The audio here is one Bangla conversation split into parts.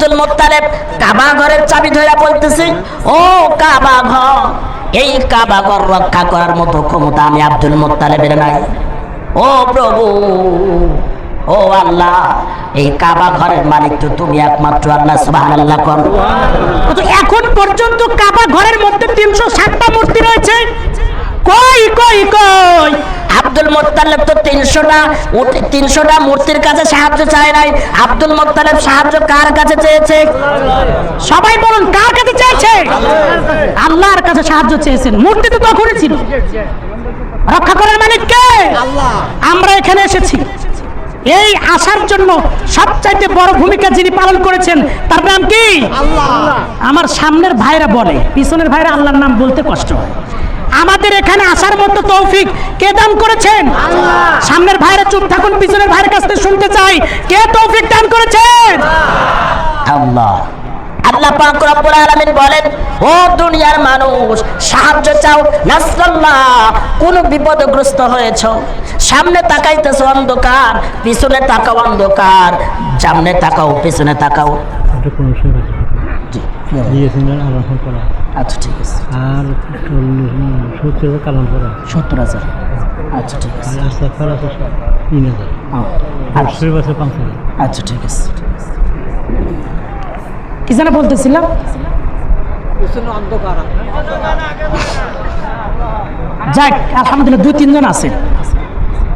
আব্দুল মোত্তালেব কাবা ঘরের চাবি ধরে বলতেছি, ও কাবা ঘর, এই কাবা ঘর রক্ষা করার মতো ক্ষমতা আমি আব্দুল মোত্তালেবের নাই। ও প্রভু, ও আল্লাহ, এই কাবা ঘরের মালিক তো তুমি একমাত্র আল্লাহ, সুবহানাল্লাহ কর। তো এখন পর্যন্ত কাবা ঘরের মধ্যে তিনশো ষাটটা মূর্তি রয়েছে। কই কই কই? আব্দুল মোত্তালেব তো তিনশোটা তিনশোটা মূর্তির কাছে সাহায্য চায় নাই। আব্দুল মোত্তালেব সাহায্য কার কাছে চেয়েছে? সবাই বলুন কার কাছে চেয়েছে? আল্লাহর কাছে সাহায্য চেয়েছেন। মূর্তি তো তখনই ছিল। রক্ষা করার মালিক কে? আমরা এখানে এসেছি। এই আসার জন্য সবচাইতে বড় ভূমিকা যিনি পালন করেছেন তার নাম কি? আমার সামনের ভাইরা বলে পিছনের ভাইরা আল্লাহর নাম বলতে কষ্ট হয়। আমাদের এখানে আসার মতো তৌফিক কে দান করেছেন? সামনের ভাইরা চুপ থাকুন পিছনের ভাইয়ের কাছ থেকে শুনতে চাই। কে তৌফিক দান করেছেন? আল্লাহ। আল্লাহ। পাক রব্বুল আলামিন বলেন ও দুনিয়ার মানুষ সাহায্য চাও নাসরাল্লাহ কোন বিপদগ্রস্ত হয়েছ? সামনে তাকাইতেছো অন্ধকার পিছনে তাকাও অন্ধকার সামনে তাকাও পিছনে তাকাও। করা আচ্ছা ঠিক আছে। আর সত্তর কালাম করা সত্তর হাজার? আচ্ছা ঠিক আছে। আস্তে আছে তিন হাজার। আর দশের বছর পাঁচ হাজার। আচ্ছা ঠিক আছে। কি যেন বলতেছিলাম? যাক আলহামদুলিল্লাহ দুই তিনজন আছে।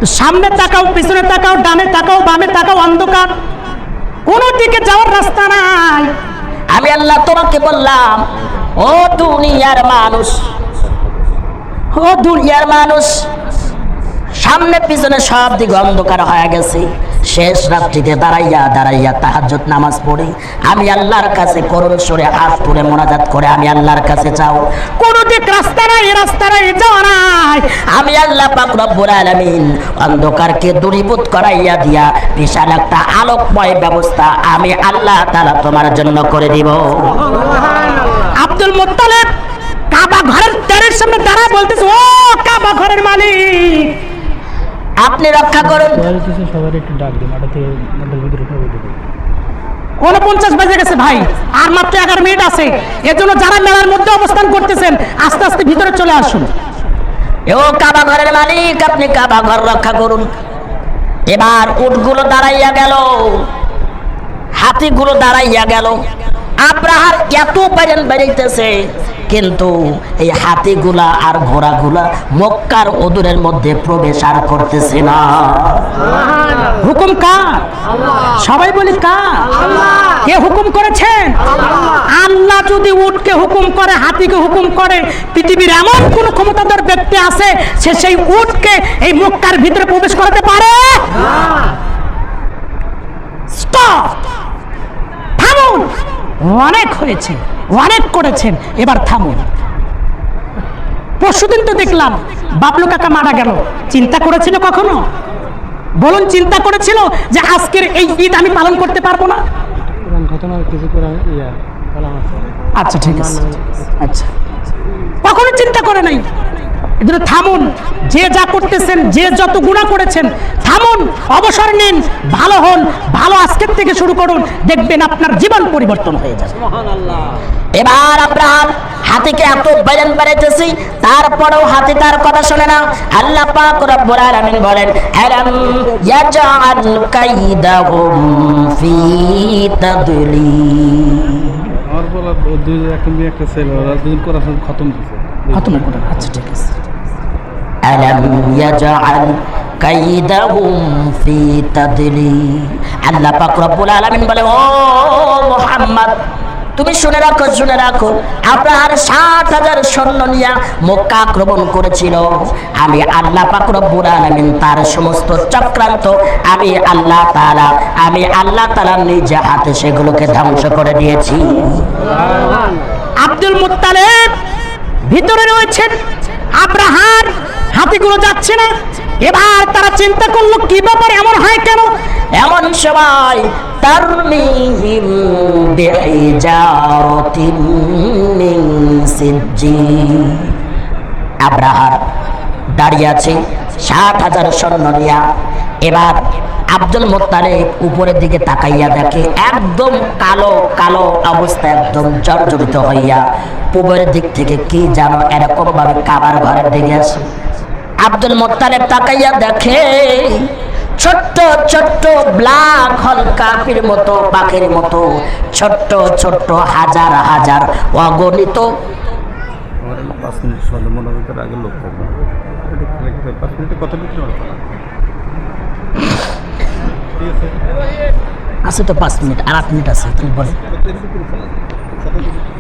তো সামনে তাকাও পিছনে তাকাও ডানে তাকাও বামে তাকাও অন্ধকার। কোনো দিকে যাওয়ার রাস্তা নাই। আমি আল্লাহ তোমাকে বললাম ও দুনিয়ার মানুষ, ও দুনিয়ার মানুষ, সামনে পিছনে সব দিক অন্ধকার হয়ে গেছে। শেষ রাত্রিতে দাঁড়াইয়া দাঁড়াইয়া তাহাজ্জুদ নামাজ পড়ি। আমি আল্লাহর কাছে করুণ সরে হাত তুলে মোনাজাত করে আমি আল্লাহর কাছে চাও। কোনো দিক রাস্তা নাই রাস্তা নাই, যাওয়া নাই। আমি আল্লাহ পাক রব্বুল আলামিন অন্ধকারকে দূরীভূত করাইয়া দিয়া বিশাল একটা আলোকময় ব্যবস্থা আমি আল্লাহ তাআলা তোমার জন্য করে দিব। আব্দুল মোত্তালেব কাবা ঘরের তেরের সামনে দাঁড়া বলতেছে ও কাবা ঘরের মালিক আপনি রক্ষা করুন। সবাই সবার একটু ডাক দিন ওটা থেকে ভিতরে উনপঞ্চাশ বেজে গেছে ভাই আর মাত্র এগারো মিনিট আছে। এর জন্য যারা মেলার মধ্যে অবস্থান করতেছেন আস্তে আস্তে ভিতরে চলে আসুন। ও কাবা ঘরের মালিক আপনি কাবা ঘর রক্ষা করুন। এবার উটগুলো দাঁড়াইয়া গেল হাতিগুলো দাঁড়াইয়া গেল। আব্রাহার এত বাইরেন বেড়াইতেছে কিন্তু এই হাতিগুলা আর ঘোড়াগুলা মক্কার অদূরের মধ্যে প্রবেশ আর করতেছে না। হুকুম কার? সবাই বলি কার? কে হুকুম করেছেন? আল্লাহ যদি উটকে হুকুম করে হাতিকে হুকুম করে পৃথিবীর এমন কোন ক্ষমতাধর ব্যক্তি আছে সে সেই উটকে এই মক্কার ভিতরে প্রবেশ করাতে পারে? স্টপ! থামুন! অনেক হয়েছে, অনেক করেছেন। এবার থামুন। পরশুদিন তো দেখলাম, বাবলু কাকা মারা গেল। চিন্তা করেছিল কখনো? বলুন, চিন্তা করেছিল যে আজকের এই ঈদ আমি পালন করতে পারব না? আচ্ছা ঠিক আছে। আচ্ছা। কখনো চিন্তা করে নাই? এজন্য থামুন যে যা করতেছেন যে যত গুণা করেছেন থামুন অবসর নিন ভালো হন ভালো আজকের থেকে শুরু করুন দেখবেন আপনার জীবন পরিবর্তন হয়ে যাবে। এবার আব্রাহাম হাতিকে এত বাইরেন বেড়াইতেছি তারপরেও হাতি তার কথা শুনে না। আল্লাহ পাক রব্বুল আলামিন বলেন আলাম ইয়াজআল কাইদাহুম ফি তাদলিল আমার বলা দুই একটা মেয়ে একটা ছেলে ওরা দুদিন কোরআন খতম দিছে খতম করে আচ্ছা ঠিক আছে। আলাম ইয়াজআল কাইদাহুম ফি তাদলিল আল্লাহ পাক রব্বুল আলামিন বলে ও মুহাম্মদ তুমি শুনে রাখো শুনে রাখো। আব্রাহার সাত হাজার সৈন্য নিয়ে মক্কা আক্রমণ করেছিল। আমি আল্লাহ পাক রব্বুল আলামিন তার সমস্ত চক্রান্ত আমি আল্লাহ তাআলা আমি আল্লাহ তাআলা নিজে হাতে সেগুলোকে ধ্বংস করে দিয়েছি। আব্দুল মুত্তালেব ভিতরে রয়েছেন আব্রাহার হাতিগুলো যাচ্ছে না। এবার তারা চিন্তা করল, কি ব্যাপার, এমন হয় কেন? এমন সবাই সিজ্জিল আব্রাহার দাঁড়িয়ে আছে, সাত হাজার সৈন্য নিয়া। এবার আব্দুল মোত্তালিব উপরের দিকে তাকাইয়া দেখে, একদম কালো কালো অবস্থা, একদম জর্জরিত হইয়া, পূবের দিক থেকে কি জানো এরকম ভাবে কাবার ঘরের দিকে আসে। আব্দুল মোত্তালেব তাকাইয়া দেখে, ছোট্ট ছোট্ট ব্ল্যাক হল কাপির মতো, পাখির মতো, ছোট্ট ছোট্ট, হাজার হাজার অগণিত। পাঁচ মিনিট আগে মিনিটে কত না আছে তো পাঁচ মিনিট আর আট মিনিট আছে তুমি বলে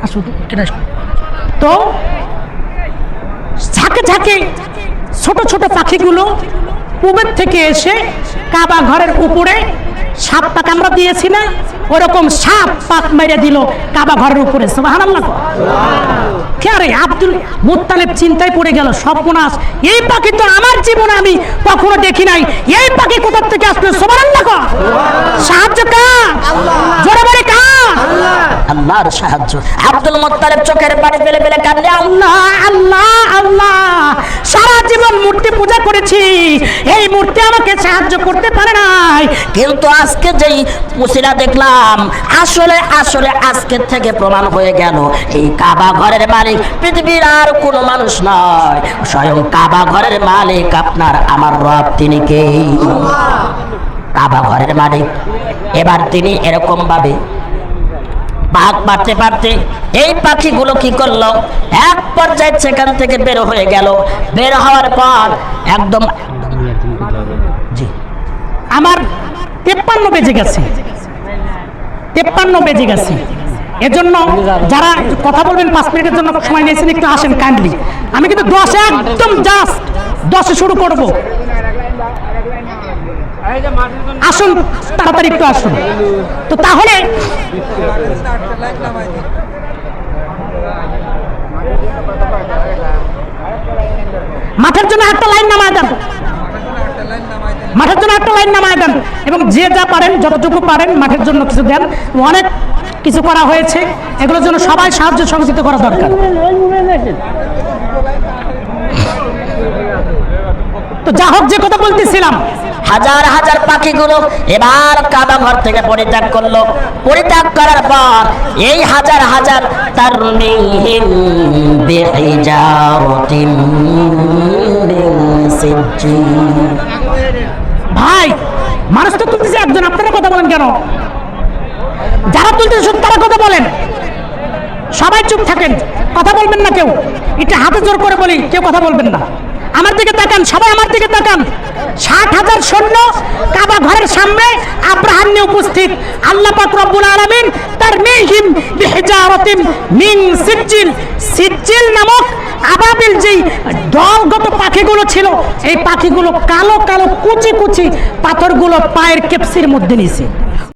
আসো তো, ঝাঁকে ঝাঁকে ছোট ছোট পাখিগুলো পূবের থেকে এসে কাবা ঘরের উপরে সাপটা কামড়া দিয়েছি না, ওরকম সাপ পাক মেরে দিল কাবা ঘরের উপরে আব্দুল মুত্তালেব চিন্তায় পড়ে গেল, সর্বনাশ। এই পাখি তো আমার জীবনে আমি কখনো দেখি নাই। এই পাখি কোথা থেকে আসলো, সুবহানাল্লাহ সাহায্য কার? জোরে বলে আল্লাহর সাহায্য। আব্দুল মোত্তালেব চোখের পানি ফেলে ফেলে কান্দে আল্লাহ আল্লাহ আল্লাহ, সারা জীবন মূর্তি পূজা করেছি। এই মূর্তি আমাকে সাহায্য করতে পারে নাই। কিন্তু আজকে যেই মুসিরা দেখলাম, আসলে আসলে আজকে থেকে প্রমাণ হয়ে গেল, এই কাবা ঘরের মালিক পৃথিবীর আর কোনো মানুষ নয়। স্বয়ং কাবা ঘরের মালিক আপনার, আমার রব তিনি কে? কাবা ঘরের মালিক। এবার তিনি এরকম ভাবে পাক পারতে পারতে এই পাখিগুলো কি করল? এক পর্যায়ে সেখান থেকে বের হয়ে গেল। বের হওয়ার পর একদম আমার তেপ্পান্ন বেজে গেছে। তেপ্পান্ন বেজে গেছে। এজন্য যারা কথা বলবেন, পাঁচ মিনিটের জন্য সময় নিয়েছেন, একটু আসেন কাইন্ডলি আমি কিন্তু দশে একদম জাস্ট দশে শুরু করব। আসুন, তাড়াতাড়ি একটু আসুন। তো তাহলে মাঠের জন্য একটা লাইন নামায় দেন। মাঠের জন্য একটা লাইন নামায় দেন এবং যে যা পারেন, যতটুকু পারেন মাঠের জন্য কিছু দেন। অনেক কিছু করা হয়েছে, এগুলোর জন্য সবাই সাহায্য সহযোগিতা করা দরকার। তো যা হোক, যে কথা বলতেছিলাম। হাজার হাজার পাখিগুলো এবার কাবা ঘর থেকে পরিত্যাগ করল। পরিত্যাগ করার পর এই হাজার হাজার তার ভাই, মানুষ তো তুলতেছে একজন, আপনারা কথা বলেন কেন? যারা তুলতেছে শুধু তারা কথা বলেন। সবাই চুপ থাকেন, কথা বলবেন না কেউ। এটা হাতে জোর করে বলি, কেউ কথা বলবেন না। আমার দিকে তাকান, সবাই আমার দিকে তাকান। ষাট হাজার সৈন্য কাবা ঘরের সামনে আব্রাহাম উপস্থিত। আল্লাহ পাক রব্বুল আলামিন তার بحجارة من سجل সিজ্জিল নামক আবাবিল যেই দলগত পাখিগুলো ছিল, এই পাখিগুলো কালো কালো কুচি কুচি পাথরগুলো পায়ের কেপসির মধ্যে নিছে।